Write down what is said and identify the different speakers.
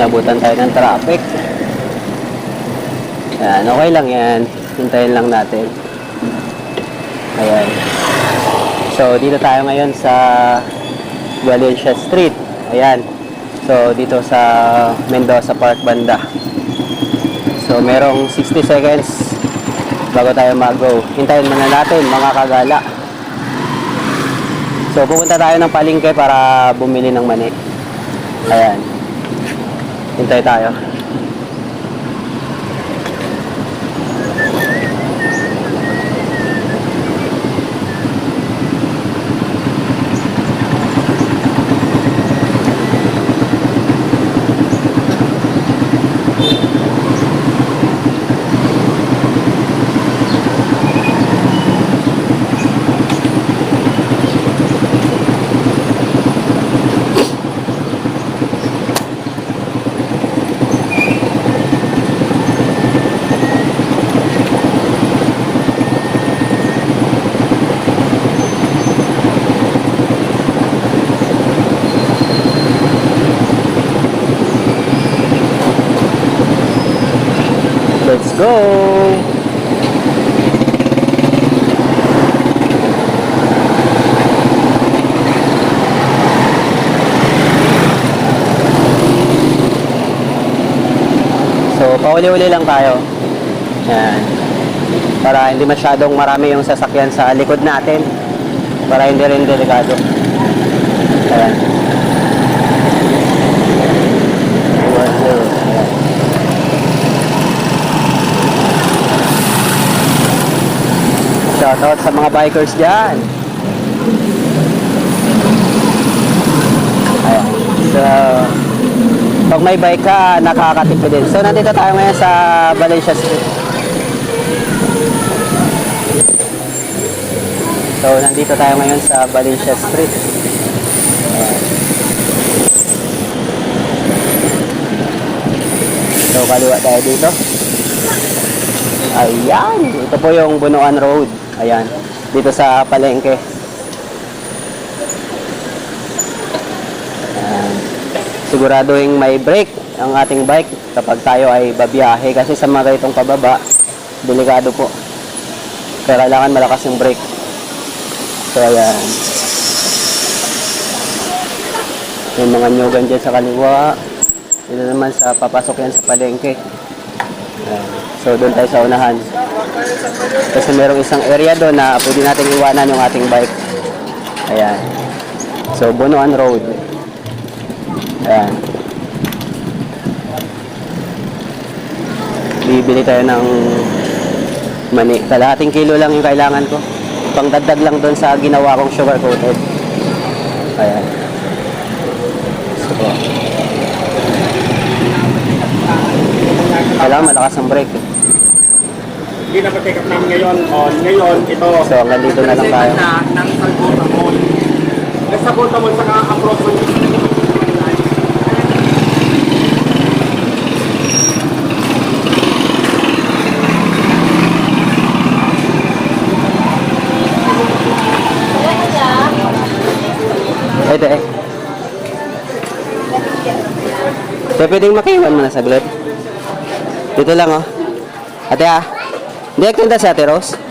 Speaker 1: Nabutan tayo ng traffic. Ayan, okay lang yan. Hintayin lang natin. Ayan. So, dito tayo ngayon sa Valencia Street. Ayan. So, dito sa Mendoza Park banda. So, merong 60 seconds bago tayo mag-go. Hintayin muna natin, mga kagala. So, pupunta tayo ng palengke para bumili ng mani. Ayan. 你带大呀？Let's go! So, pauli-uli lang tayo. Yan. Para hindi masyadong marami yung sasakyan sa likod natin. Para hindi rin delikado. Ayan. Shoutout sa mga bikers dyan. Ayan. So, pag may bike ka, nakakatipid din. So, nandito tayo ngayon sa Valencia Street. So, nandito tayo ngayon sa Valencia Street. Ayan. So, kaliwa tayo dito. Ayan. Ito po yung Bunuan Road. Ayan. Dito sa Palengke. Ayan. Siguraduhin may brake ang ating bike kapag tayo ay babiyahe kasi sa mga itong pababa, delikado po. Kaya kailangan malakas yung brake. So, ayan. May mga nyugan dyan sa kaliwa. Dito naman sa papasok yan sa palengke. Ayan. So, doon tayo sa unahan. Kasi merong isang area doon na pwede natin iwanan yung ating bike. Ayan. So, Bunuan Road. Ayan. Bibili tayo ng mani. Kalahating kilo lang yung kailangan ko. Pangdagdag lang doon sa ginawa kong sugar coated. Ayan. So, kailangan malakas ang brake.
Speaker 2: Pa-check up namin ngayon on ngayon ito.
Speaker 1: So, hanggang dito na lang tayo.
Speaker 2: Na, ng salbutamol. Ang salbutamol sa approach mo.
Speaker 1: Ito eh. Kaya pwedeng makiwan mo na saglit. Dito lang oh. Ate ah. Hindi si Ate Rose.